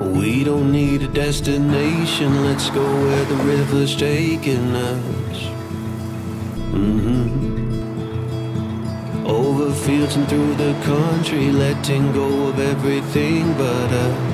We don't need a destination, let's go where the river's taking us. hmm Over fields and through the country, letting go of everything but us.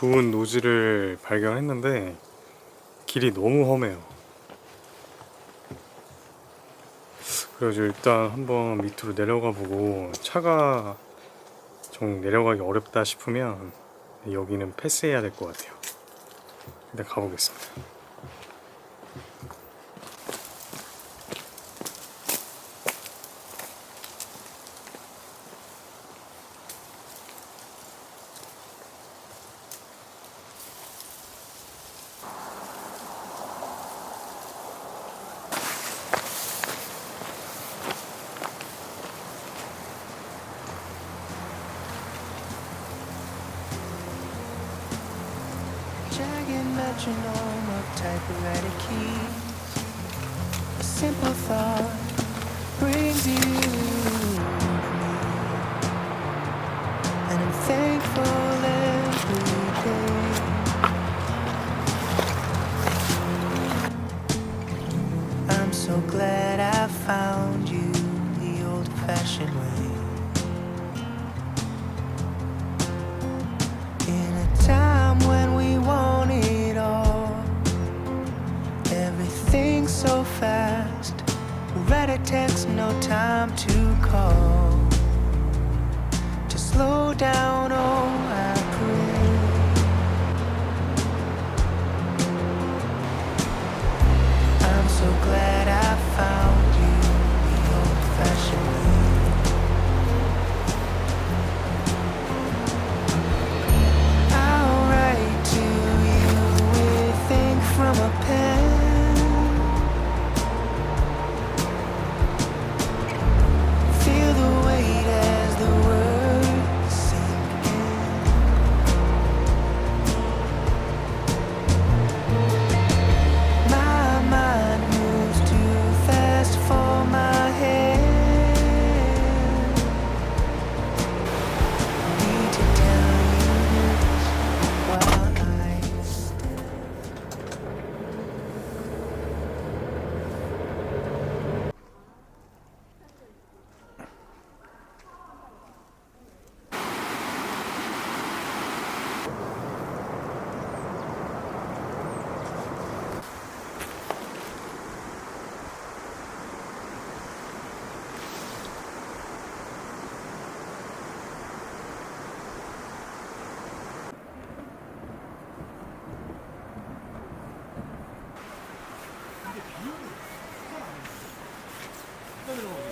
좋은 노지를 발견했는데 길이 너무 험해요. 그래서 일단 한번 밑으로 내려가 보고 차가 좀 내려가기 어렵다 싶으면 여기는 패스해야 될 것 같아요. 일단 가보겠습니다. Jagged metronome of typewriter keys. A simple thought brings you. And I'm thankful every day. I'm so glad I found you the old fashioned way. Time to call. To slow down, oh, Let's go to the movie.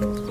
음.